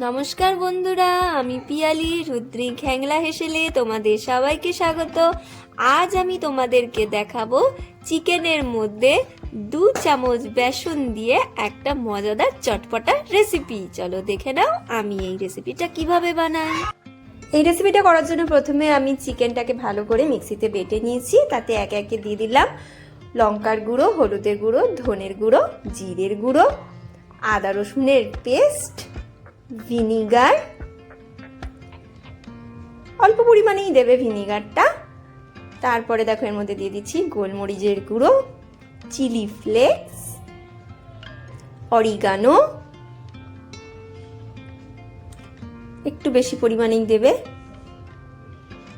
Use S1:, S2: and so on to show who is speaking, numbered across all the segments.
S1: নমস্কার বন্ধুরা, আমি পিয়ালি রুদ্রি ঘ্যাংলা হেসেলে তোমাদের সবাইকে স্বাগত। আজ আমি তোমাদেরকে দেখাবো চিকেনের মধ্যে দু চামচ বেসন দিয়ে একটা মজাদার চটপটা রেসিপি চলো দেখে নাও আমি এই রেসিপিটা কীভাবে বানাই। এই রেসিপিটা করার জন্য প্রথমে আমি চিকেনটাকে ভালো করে মিক্সিতে বেটে নিয়েছি, তাতে একে একে দিয়ে দিলাম লঙ্কার গুঁড়ো, হলুদের গুঁড়ো, ধনের গুঁড়ো, জিরের গুঁড়ো, আদা রসুনের পেস্ট ভিনিগার? অল্প পরিমাণেই দেবে ভিনিগারটা। তারপরে দেখো এর মধ্যে দিয়ে দিচ্ছি গোলমরিচের গুঁড়ো, চিলি ফ্লেক্স, অরিগানো। একটু বেশি পরিমাণেই দেবে।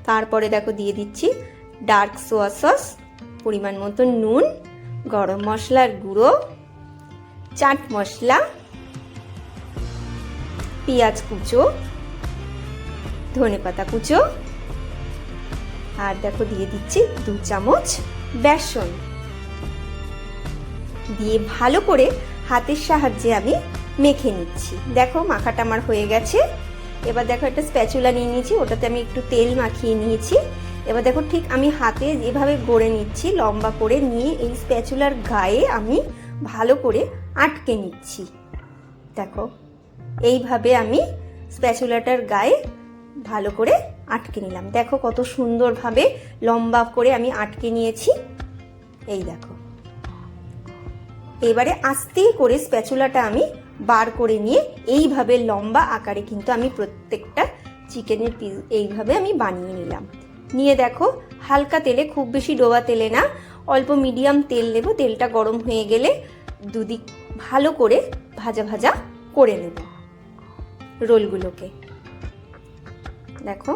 S1: তারপরে দেখো দিয়ে দিচ্ছি ডার্ক সোয়া সস, পরিমাণ মতো নুন, গরম মশলার গুঁড়ো, চাট মশলা। পেঁয়াজ কুচো, ধনে পাতা কুচো, আর দেখো দিয়ে দিচ্ছি দু চামচ বেসন। দিয়ে ভালো করে হাতের সাহায্যে আমি মেখে নিচ্ছি। দেখো মাখাটা আমার হয়ে গেছে। এবার দেখো একটা স্প্যাচুলা নিয়ে নিয়েছি, ওটাতে আমি একটু তেল মাখিয়ে নিয়েছি। এবার দেখো ঠিক আমি হাতে যেভাবে গড়ে নিচ্ছি, লম্বা করে নিয়ে এই স্প্যাচুলার গায়ে আমি ভালো করে আটকে নিচ্ছি। দেখো এইভাবে আমি স্প্যাচুলাটার গায়ে ভালো করে আটকে নিলাম। দেখো কত সুন্দরভাবে লম্বা করে আমি আটকে নিয়েছি। এই দেখো। এবারে আস্তে করে স্প্যাচুলাটা আমি বার করে নিয়ে এইভাবে লম্বা আকারে কিন্তু আমি প্রত্যেকটা চিকেনের পিস এইভাবে আমি বানিয়ে নিলাম। নিয়ে দেখো, হালকা তেলে, খুব বেশি ডোবা তেলে না, অল্প মিডিয়াম তেল নেব তেলটা গরম হয়ে গেলে দুদিক ভালো করে ভাজা ভাজা করে নেব। রোলগুলোকে। দেখো,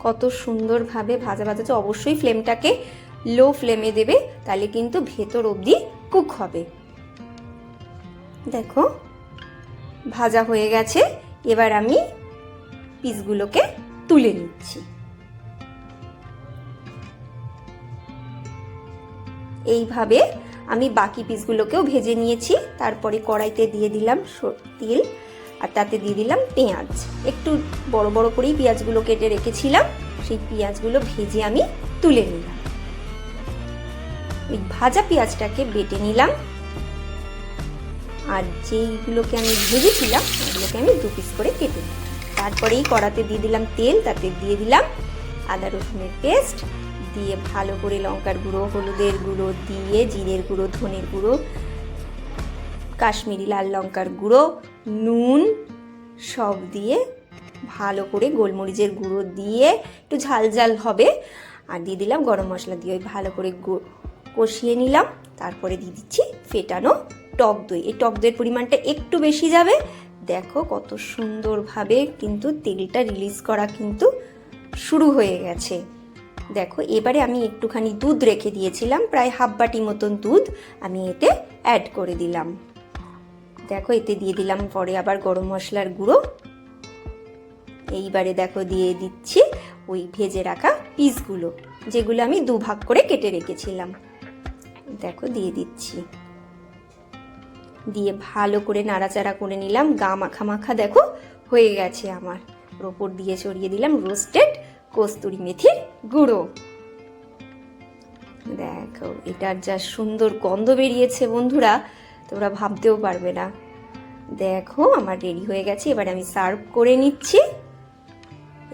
S1: কত সুন্দরভাবে ভাজা ভাজা তো অবশ্যই ফ্লেমটাকে লো ফ্লেমে দেবে, তাহলে কিন্তু ভেতর অবধি কুক হবে। দেখো, ভাজা হয়ে গেছে, এবার আমি পিসগুলোকে তুলে নিচ্ছি। এইভাবে আমি বাকি পিসগুলোকেও ভেজে নিয়েছি, তারপরে কড়াইতে দিয়ে দিলাম তেল। আর তাতে দিয়ে দিলাম পেঁয়াজ। একটু বড় বড় করেই পেঁয়াজগুলো কেটে রেখেছিলাম, সেই পেঁয়াজগুলো ভেজে আমি তুলে নিলাম। ওই ভাজা পেঁয়াজটাকে বেটে নিলাম। আর যেইগুলোকে আমি ভেজেছিলাম ওগুলোকে আমি দু পিস করে কেটে নিলাম। তারপরেই কড়াতে দিয়ে দিলাম তেল, তাতে দিয়ে দিলাম আদা রসুনের পেস্ট। দিয়ে ভালো করে লঙ্কার গুঁড়ো, হলুদের গুঁড়ো, দিয়ে জিরের গুঁড়ো, ধনের গুঁড়ো কাশ্মীরি লাল লঙ্কার গুঁড়ো, নুন সব দিয়ে ভালো করে গোলমরিচের গুঁড়ো দিয়ে একটু ঝাল ঝাল হবে। আর দিয়ে দিলাম গরম মশলা দিয়ে ভালো করে কষিয়ে নিলাম। তারপরে দিয়ে দিচ্ছি ফেটানো টক দই। এই টক দইয়ের পরিমাণটা একটু বেশি যাবে। দেখো কত সুন্দরভাবে কিন্তু তেলটা রিলিজ করা কিন্তু শুরু হয়ে গেছে। দেখো এবারে আমি একটুখানি দুধ রেখে দিয়েছিলাম, প্রায় হাফ বাটি মতন দুধ আমি এতে অ্যাড করে দিলাম। দেখো, এতে দিয়ে দিলাম পরে আবার গরম মশলার গুঁড়ো। এইবারে দেখো, দিয়ে দিচ্ছি ওই ভেজে রাখা পিসগুলো, যেগুলো আমি দু ভাগ করে কেটে রেখেছিলাম। দেখো, দিয়ে দিচ্ছি। দিয়ে ভালো করে নাড়াচাড়া করে নিলাম। গা মাখা মাখা, দেখো, হয়ে গেছে আমার। ওপর দিয়ে ছড়িয়ে দিলাম রোস্টেড কস্তুরি মেথির গুঁড়ো। দেখো, এটার যা সুন্দর গন্ধ বেরিয়েছে বন্ধুরা, তোমরা ভাবতেও পারবে না। দেখো, আমার রেডি হয়ে গেছে। এবার আমি সার্ভ করে নিচ্ছি।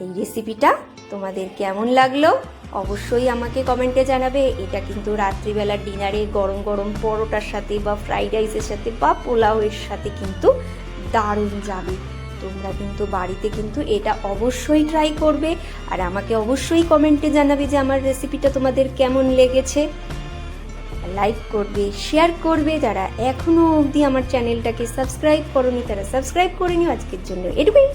S1: এই রেসিপিটা তোমাদের কেমন লাগল অবশ্যই আমাকে কমেন্টে জানাবে। এটা কিন্তু রাত্রিবেলা ডিনারে গরম গরম পরোটার সাথে বা ফ্রাইড রাইসের সাথে বা পোলাওয়ের সাথে কিন্তু দারুণ যাবে। তোমরা কিন্তু বাড়িতে কিন্তু এটা অবশ্যই ট্রাই করবে। আর আমাকে অবশ্যই কমেন্টে জানাবে যে আমার রেসিপিটা তোমাদের কেমন লেগেছে। লাইক করবে, শেয়ার করবে। যারা এখনও অবধি আমার চ্যানেলটাকে সাবস্ক্রাইব করনি, তারা সাবস্ক্রাইব করে নিও। আজকের জন্য এটুকুই।